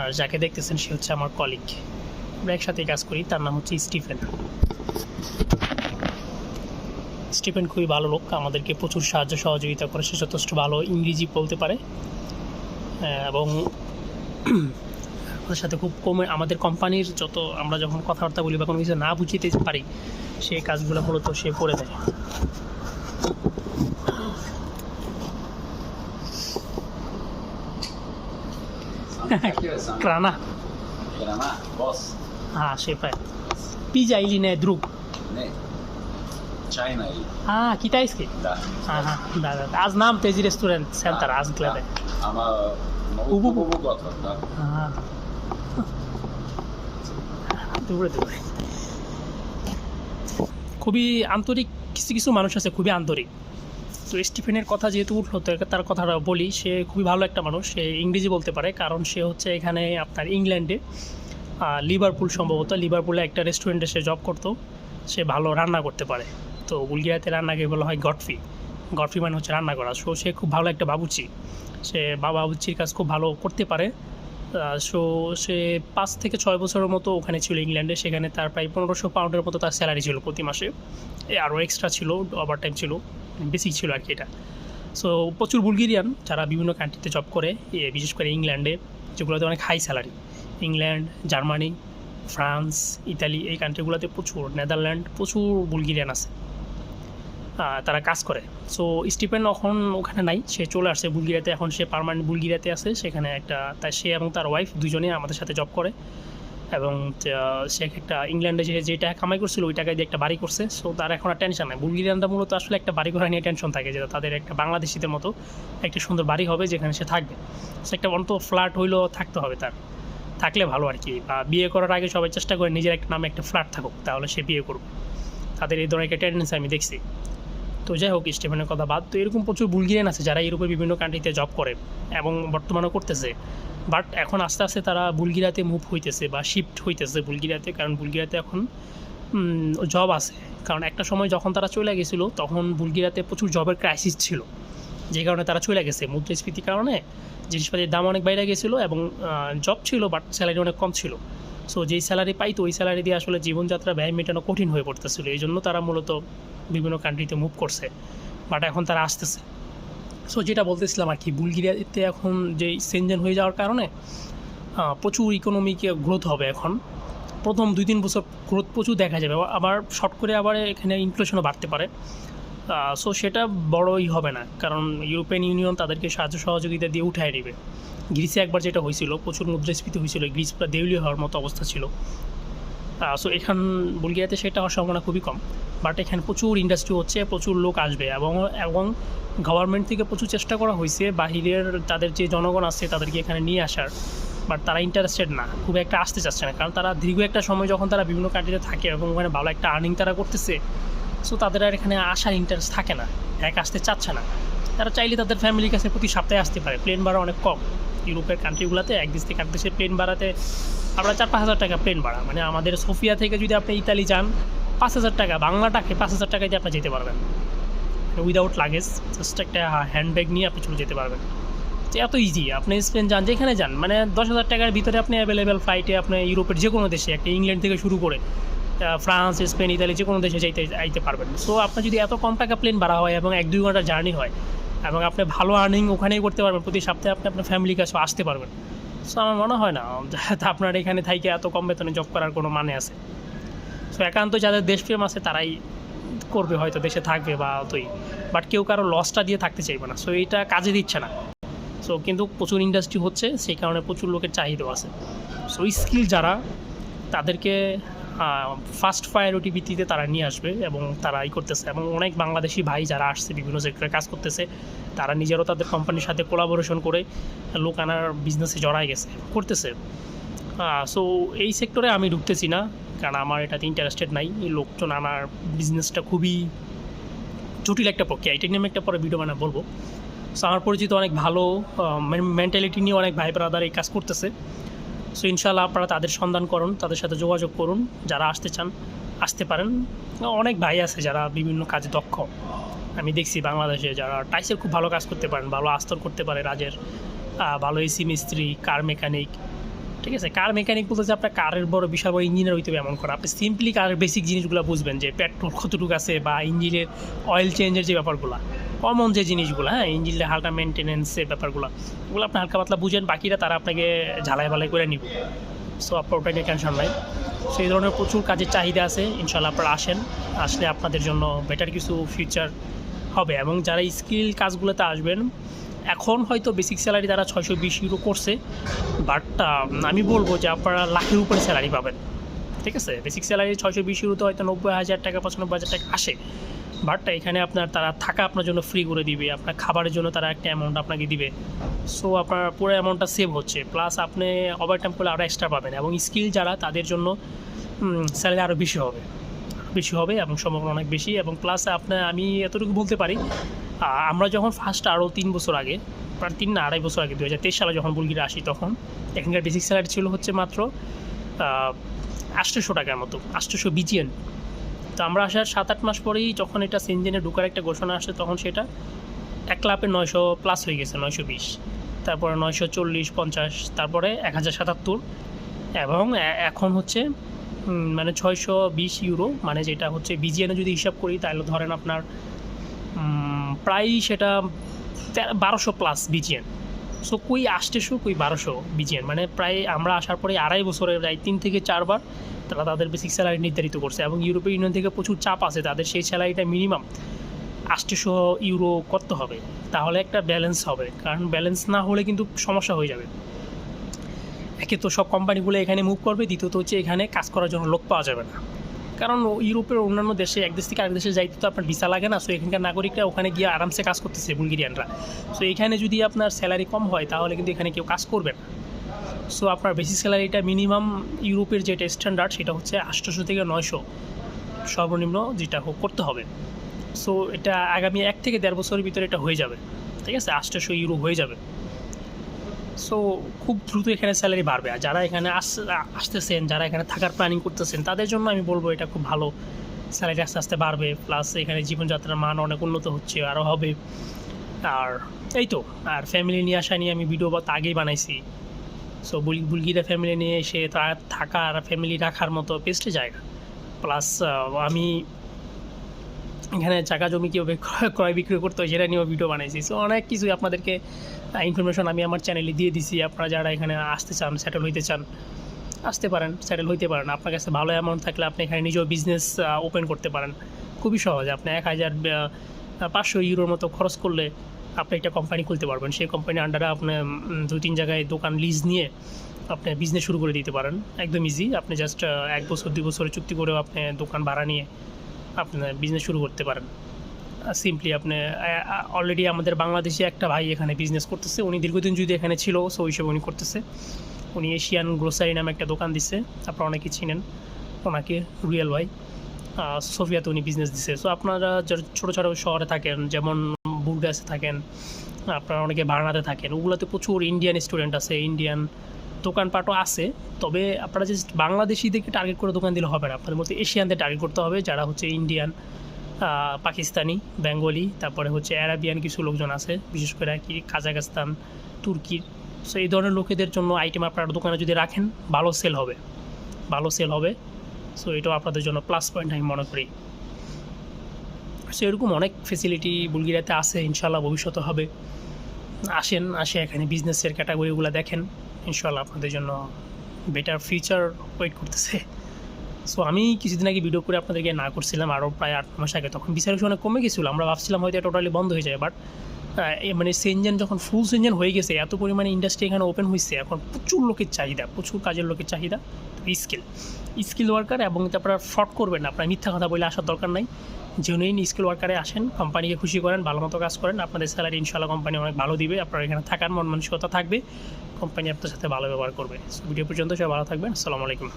আর যাকে দেখতেছেন, সে হচ্ছে আমার কলিগ আমরা একসাথে কাজ করি, তার নাম হচ্ছে স্টিফেন। স্টিফেন খুবই ভালো লোক, আমাদেরকে প্রচুর সাহায্য সহযোগিতা করে, সে যথেষ্ট ভালো ইংরেজি বলতে পারে। এবং আমাদের সাথে খুব কমে, আমাদের কোম্পানির যত, আমরা যখন কথাবার্তা বলি বা কোনো কিছু না বুঝিতে পারি, সেই কাজগুলো মূলত সে করে দেয়। Crana. Granada, boss. Ah, siapa? Pizza ili ne drug. Ne. China ili. Ah, китайский. Da. Ага, да, да. Аз знам тези ресторант, център, аз гледах. Da. Ama много Хубаво. хубаво готвят, да. Ага. добре, добре। খুবই আন্তরিক কিছু কিছু মানুষ আছে খুবই আন্তরিক তো স্টিফেনের কথা যেহেতু উঠল, তো তার কথাটা বলি, সে খুবই ভালো একটা মানুষ, সে ইংরেজি বলতে পারে, কারণ সে হচ্ছে এখানে আপনার ইংল্যান্ডে লিভারপুল সম্ভবত লিভারপুলে একটা রেস্টুরেন্টে সে জব করতো, সে ভালো রান্না করতে পারে। তো বুলগিয়াতে রান্নাকে বলা হয় গটফি গটফি মানে হচ্ছে রান্না করা। সো সে খুব ভালো একটা বাবুচি সে বাবা বাবুচির কাজ খুব ভালো করতে পারে। সো সে পাঁচ থেকে ছয় বছরের মতো ওখানে ছিল ইংল্যান্ডে, সেখানে তার প্রায় পনেরোশো পাউন্ডের মতো তার স্যালারি ছিল প্রতি মাসে। আরও এক্সট্রা ছিল ওভার টাইম ছিল। বেসিক ছিল আর কি এটা। সো প্রচুর বুলগেরিয়ান যারা বিভিন্ন কান্ট্রিতে জব করে বিশেষ করে ইংল্যান্ডে যেগুলোতে অনেক high salary England Germany France Italy এই কান্ট্রিগুলোতে প্রচুর নেদারল্যান্ড প্রচুর বুলগেরিয়ান আছে। তারা কাজ করে। সো স্টিফেন এখন ওখানে নাই, সে চলে আসছে বুলগেরিয়াতে এখন সে পার্মানেন্ট বুলগেরিয়াতে আছে, সেখানে একটা তাই সে এবং তার ওয়াইফ দুজনেই আমাদের সাথে জব করে। এবং সে একটা ইংল্যান্ডে যে যে টাকা কামাই করছিল ওই টাকা দিয়ে একটা বাড়ি করছে। সো তার এখন আর টেনশন নাই। বুলগেরিয়ানরা মূলত আসলে একটা বাড়ি করা নিয়ে টেনশন থাকে যে তাদের একটা বাংলাদেশিদের মতো একটা সুন্দর বাড়ি হবে যেখানে সে থাকবে। সে একটা অন্ত ফ্ল্যাট হইলেও থাকতে হবে তার। থাকলে ভালো আর কি। বা বিয়ে করার আগে সবাই চেষ্টা করে নিজের একটা নামে একটা ফ্ল্যাট থাকুক, তাহলে সে বিয়ে করবে। তাদের এই ধরনের একটা টেন্ডেন্সি আমি দেখছি। তো যাই হোক, স্টিফেনের কথা বাদ। তো এরকম প্রচুর বুলগেরিয়ান আছে যারা ইউরোপের বিভিন্ন কান্ট্রিতে জব করে এবং বর্তমানেও করতেছে। বাট এখন আস্তে আস্তে তারা বুলগিরাতে মুভ হইতেছে বা শিফট হইতেছে বুলগিরাতে কারণ বুলগিরাতে এখন জব আছে। কারণ একটা সময় যখন তারা চলে গেছিল, তখন বুলগিরাতে প্রচুর জবের ক্রাইসিস ছিল। যে কারণে তারা চলে গেছে। মুদ্রাস্ফীতির কারণে জিনিসপাতির দাম অনেক বাইরে গেছিল এবং জব ছিল বাট স্যালারি অনেক কম ছিল। সো যেই স্যালারি পাইতো, ওই স্যালারি দিয়ে আসলে জীবনযাত্রা ব্যয় মেটানো কঠিন হয়ে পড়তেছিল। এই জন্য তারা মূলত বিভিন্ন কান্ট্রিতে মুভ করছে। বাট এখন তারা আসতেছে। সো যেটা বলতেছিলাম আর কি, বুলগেরিয়াতে এখন যে সেনজেন হয়ে যাওয়ার কারণে প্রচুর ইকোনমিক গ্রোথ হবে এখন। প্রথম দুই তিন বছর গ্রোথ প্রচুর দেখা যাবে। আবার শর্ট করে আবার এখানে ইনফ্লেশনও বাড়তে পারে। সো সেটা বড়ই হবে না। কারণ ইউরোপিয়ান ইউনিয়ন তাদেরকে সাহায্য সহযোগিতা দিয়ে উঠায় নেবে গ্রিসে একবার যেটা হয়েছিল, প্রচুর মুদ্রাস্ফীতি হয়েছিল। গ্রিস প্রায় দেউলিয়া হওয়ার মতো অবস্থা ছিল। সো এখান বুলগিয়াতে সেটা হওয়ার সম্ভাবনা খুবই কম। বাট এখানে প্রচুর ইন্ডাস্ট্রি হচ্ছে, প্রচুর লোক আসবে এবং এবং গভর্নমেন্ট থেকে প্রচুর চেষ্টা করা হয়েছে বাহিরের তাদের যে জনগণ আছে তাদেরকে এখানে নিয়ে আসার। বাট তারা ইন্টারেস্টেড না, খুব একটা আসতে চাচ্ছে না, কারণ তারা দীর্ঘ একটা সময় যখন তারা বিভিন্ন কান্ট্রিতে থাকে এবং ওখানে ভালো একটা আর্নিং তারা করতেছে সো তাদের আর এখানে আসার ইন্টারেস্ট থাকে না, এক আসতে চাচ্ছে না। তারা চাইলে তাদের ফ্যামিলির কাছে প্রতি সপ্তাহে আসতে পারে প্লেন ভাড়া অনেক কম। ইউরোপের কান্ট্রিগুলোতে এক দেশ থেকে এক দেশে প্লেন ভাড়াতে আমরা চার পাঁচ হাজার টাকা প্লেন ভাড়া। মানে আমাদের সোফিয়া থেকে যদি আপনি ইতালি যান, পাঁচ হাজার টাকা বাংলা টাকা পাঁচ হাজার টাকায় আপনি যেতে পারবেন। উইদাউট লাগেজ জাস্ট একটা হ্যান্ডব্যাগ নিয়ে আপনি চলে যেতে পারবেন। তো এত ইজি আপনি স্পেন যান, যেখানে যান মানে দশ হাজার টাকার ভিতরে আপনি অ্যাভেলেবেল ফ্লাইটে আপনি ইউরোপের যে কোনো দেশে, একটা ইংল্যান্ড থেকে শুরু করে ফ্রান্স, স্পেন, ইতালি যে কোনো দেশে যাইতে, আইতে পারবেন। সো আপনার যদি এত কম টাকা প্লেন ভাড়া হয় এবং এক দুই ঘণ্টার জার্নি হয়, এবং আপনি ভালো আর্নিং ওখানেই করতে পারবেন, প্রতি সপ্তাহে আপনি আপনার ফ্যামিলির কাছে আসতে পারবেন। সো আমার মনে হয় না আপনার এখানে থাইকে এত কম বেতনে জব করার কোনো মানে আছে। সো একান্ত যাদের দেশপ্রেম আছে, তারাই করবে হয়তো, দেশে থাকবে বা অতই। বাট কেউ কারও লসটা দিয়ে থাকতে চাইবে না। সো এটা কাজে দিচ্ছে না। সো কিন্তু প্রচুর ইন্ডাস্ট্রি হচ্ছে, সেই কারণে প্রচুর লোকের চাহিদাও আছে। সো স্কিল যারা, তাদেরকে ফার্স্ট প্রায়োরিটি ভিত্তিতে তারা নিয়ে আসবে এবং তারা ই করতেছে। এবং অনেক বাংলাদেশি ভাই যারা আসছে, বিভিন্ন সেক্টরে কাজ করতেছে, তারা নিজেরও তাদের কোম্পানির সাথে কোলাবোরেশন করে লোক আনার বিজনেসে জড়াই গেছে, করতেছে। সো এই সেক্টরে আমি ঢুকতেছি না, কারণ আমার এটাতে ইন্টারেস্টেড নাই। লোকজন আনার বিজনেসটা খুবই জটিল একটা প্রক্রিয়া। এটা নিয়ে আমি একটা পরে ভিডিও বানা বলব। সো আমার পরিচিত অনেক ভালো মেন্টালিটি নিয়ে অনেক ভাই ব্রাদার এই কাজ করতেছে। সো ইনশাল্লাহ আপনারা তাদের সন্ধান করুন, তাদের সাথে যোগাযোগ করুন, যারা আসতে চান, আসতে পারেন। অনেক ভাই আছে যারা বিভিন্ন কাজে দক্ষ। আমি দেখছি বাংলাদেশে যারা টাইসের খুব ভালো কাজ করতে পারেন, ভালো আস্তর করতে পারে, রাজের ভালো এসি মিস্ত্রি, কার মেকানিক ঠিক আছে? কার মেকানিক বলতে আপনার কারের বড় বিশাল বড় ইঞ্জিনিয়ার হইতে হবে এমন করে। আপনি সিম্পলি কারের বেসিক জিনিসগুলো বুঝবেন যে পেট্রোল কতটুকু আছে বা ইঞ্জিনের অয়েল চেঞ্জের যে ব্যাপারগুলো কমন যে জিনিসগুলো হ্যাঁ? ইঞ্জিনের হালকা মেনটেনেন্সের ব্যাপারগুলো, ওগুলো আপনি হালকা পাতলা বুঝেন বাকিরা তারা আপনাকে ঝালাই ভালাই করে নিব। সো আপনার ওটা নিয়ে টেনশন নাই। সো এই ধরনের প্রচুর কাজের চাহিদা আছে ইনশাল্লাহ আপনারা আসেন, আসলে আপনাদের জন্য বেটার কিছু ফিউচার হবে। এবং যারা স্কিল কাজগুলোতে আসবেন এখন হয়তো বেসিক স্যালারি তারা ছয়শো বিশ ইউরো করছে বাট আমি বলব যে আপনারা লাখের উপরে স্যালারি পাবেন। ঠিক আছে? বেসিক স্যালারি ছয়শো বিশ ইউরোতে হয়তো নব্বই হাজার টাকা, পঁচানব্বই হাজার টাকা আসে বাট এখানে আপনার তারা থাকা আপনার জন্য ফ্রি করে দিবে, আপনার খাবারের জন্য তারা একটা অ্যামাউন্ট আপনাকে দিবে। সো আপনার পুরো অ্যামাউন্টটা সেভ হচ্ছে প্লাস আপনি ওভার টাইম করলে আরও এক্সট্রা পাবেন, এবং স্কিল যারা তাদের জন্য স্যালারি আরও বেশি হবে। বেশি হবে এবং সম্ভাবনা অনেক বেশি এবং প্লাস আপনার আমি এতটুকু বলতে পারি আমরা যখন ফার্স্ট আরও তিন বছর আগে, প্রায় তিন না আড়াই বছর আগে দু হাজার তেইশ সালে যখন বুলগিরে আসি তখন, এখানকার বেসিক স্যালারি ছিল হচ্ছে মাত্র আটশোশো টাকার মতো, আটশোশো বিজিএন। তো আমরা আসার সাত আট মাস পরেই যখন এটা সেনজেনে ঢোকার একটা ঘোষণা আসে তখন সেটা এক লাপে নয়শো প্লাস হয়ে গেছে, নয়শো বিশ। তারপরে নয়শো চল্লিশ, পঞ্চাশ, তারপরে এক হাজার সাতাত্তর এবং এখন হচ্ছে মানে ছয়শো বিশ ইউরো মানে যেটা হচ্ছে বিজিএনে যদি হিসাব করি, তাহলে ধরেন আপনার প্রায় সেটা বারোশো প্লাস বিজিএন সো কই আষ্টশো কই বারোশো বিজিএন মানে প্রায় আমরা আসার পরে আড়াই বছরের, প্রায় তিন থেকে চারবার তারা তাদের বেসিক স্যালারি নির্ধারিত করছে এবং ইউরোপীয় ইউনিয়ন থেকে প্রচুর চাপ আছে, তাদের সেই স্যালারিটা মিনিমাম আষ্টশো ইউরো করতে হবে। তাহলে একটা ব্যালেন্স হবে, কারণ ব্যালেন্স না হলে কিন্তু সমস্যা হয়ে যাবে। একে তো সব কোম্পানিগুলো এখানে মুভ করবে, দ্বিতীয়ত হচ্ছে এখানে কাজ করার জন্য লোক পাওয়া যাবে না। কারণ ইউরোপের অন্যান্য দেশে, এক দেশ থেকে আরেক দেশে যাইতে তো আপনার ভিসা লাগে না সো এখানকার নাগরিকরা ওখানে গিয়ে আরামসে কাজ করতেছে বুলগেরিয়ানরা। সো এখানে যদি আপনার স্যালারি কম হয়, তাহলে কিন্তু এখানে কেউ কাজ করবে না। সো আপনার বেসিক স্যালারিটা মিনিমাম ইউরোপের যেটা স্ট্যান্ডার্ড সেটা হচ্ছে আটশোশো থেকে নয়শো সর্বনিম্ন যেটা হোক করতে হবে। সো এটা আগামী এক থেকে দেড় বছরের ভিতরে এটা হয়ে যাবে। ঠিক আছে? আটশোশো ইউরো হয়ে যাবে। সো খুব দ্রুত এখানে স্যালারি বাড়বে। আর যারা এখানে আস, আসতেছেন, যারা এখানে থাকার প্ল্যানিং করতেছেন, তাদের জন্য আমি বলব এটা খুব ভালো। স্যালারি আস্তে আস্তে বাড়বে প্লাস এখানে জীবনযাত্রার মান অনেক উন্নত হচ্ছে আরও হবে। আর এই তো, আর ফ্যামিলি নিয়ে আসা নিয়ে আমি ভিডিও তো আগেই বানাইছি। সো বুল, বুলগিরা ফ্যামিলি নিয়ে এসে তার থাকার ফ্যামিলি রাখার মতো বেস্ট জায়গা। প্লাস আমি এখানে জায়গা জমি কীভাবে ক্রয়- ক্রয় বিক্রয় করতে হয় সেটা নিয়েও ভিডিও বানাইছি। সো অনেক কিছুই আপনাদেরকে ইনফরমেশন আমি আমার চ্যানেলে দিয়ে দিছি। আপনারা যারা এখানে আসতে চান সেটেল হইতে চান, আসতে পারেন সেটেল হইতে পারেন। আপনার কাছে ভালো অ্যামাউন্ট থাকলে আপনি এখানে নিজেও বিজনেস ওপেন করতে পারেন। খুবই সহজ। আপনি এক হাজার পাঁচশো ইউরোর মতো খরচ করলে আপনি একটা কোম্পানি খুলতে পারবেন। সেই কোম্পানির আন্ডারে আপনি দু তিন জায়গায় দোকান লিজ নিয়ে আপনি বিজনেস শুরু করে দিতে পারেন। একদম ইজি আপনি জাস্ট এক বছর, দুই বছরের চুক্তি করেও আপনি দোকান ভাড়া নিয়ে আপনি বিজনেস শুরু করতে পারেন। সিম্পলি আপনি অলরেডি আমাদের বাংলাদেশে একটা ভাই এখানে বিজনেস করতেছে। উনি দীর্ঘদিন যদি এখানে ছিল সো হিসেবে উনি করতেছে। উনি এশিয়ান গ্রোসারি নামে একটা দোকান দিচ্ছে আপনারা অনেকে চিনেন। ওনাকে রিয়েল ভাই। সোফিয়াতে উনি বিজনেস দিচ্ছে সো আপনারা যারা ছোটো ছোটো শহরে থাকেন, যেমন বুলগাসে থাকেন, আপনারা অনেকে বার্নাতে থাকেন, ওগুলোতে প্রচুর ইন্ডিয়ান স্টুডেন্ট আছে ইন্ডিয়ান দোকানপাটও আছে। তবে আপনারা যে বাংলাদেশিদেরকে টার্গেট করে দোকান দিলে হবে না। আপনাদের মধ্যে এশিয়ানদের টার্গেট করতে হবে, যারা হচ্ছে ইন্ডিয়ান পাকিস্তানি, বেঙ্গলি, তারপরে হচ্ছে অ্যারাবিয়ান কিছু লোকজন আছে, বিশেষ করে কি কাজাখস্তান তুর্কির সো এই ধরনের লোকেদের জন্য আইটেম আপনার দোকানে যদি রাখেন, ভালো সেল হবে। ভালো সেল হবে। সো এটাও আপনাদের জন্য প্লাস পয়েন্ট আমি মনে করি। সো এরকম অনেক ফেসিলিটি বুলগিরাতে আছে ইনশাল্লাহ ভবিষ্যতে হবে। আসেন, আসে এখানে বিজনেসের ক্যাটাগরিগুলো দেখেন। ইনশাল্লাহ আপনাদের জন্য বেটার ফিউচার ওয়েট করতেছে। সো আমি কিছুদিন আগে ভিডিও করে আপনাদেরকে না করছিলাম আরও প্রায় আট মাস আগে, তখন বিচার অনেক কমে গেছিল। আমরা ভাবছিলাম হয়তো টোটালি বন্ধ হয়ে যায় বাট মানে সেনজেন যখন ফুল সেনজেন হয়ে গেছে, এত পরিমাণে ইন্ডাস্ট্রি এখানে ওপেন হয়েছে এখন প্রচুর লোকের চাহিদা, প্রচুর কাজের লোকের চাহিদা স্কিল স্কিল ওয়ার্কার এবং আপনারা ফ্রড করবেন না, আপনার মিথ্যা কথা বলে আসার দরকার নাই। জেনুইন স্কিল ওয়ার্কারে আসেন কোম্পানিকে খুশি করেন, ভালো মতো কাজ করেন, আপনাদের স্যালারি ইনশাল্লাহ কোম্পানি অনেক ভালো দিবে, আপনার এখানে থাকার মন মানসিকতা থাকবে কোম্পানি আপনার সাথে ভালো ব্যবহার করবে। ভিডিও পর্যন্ত সবাই ভালো থাকবেন, আসসালামু আলাইকুম।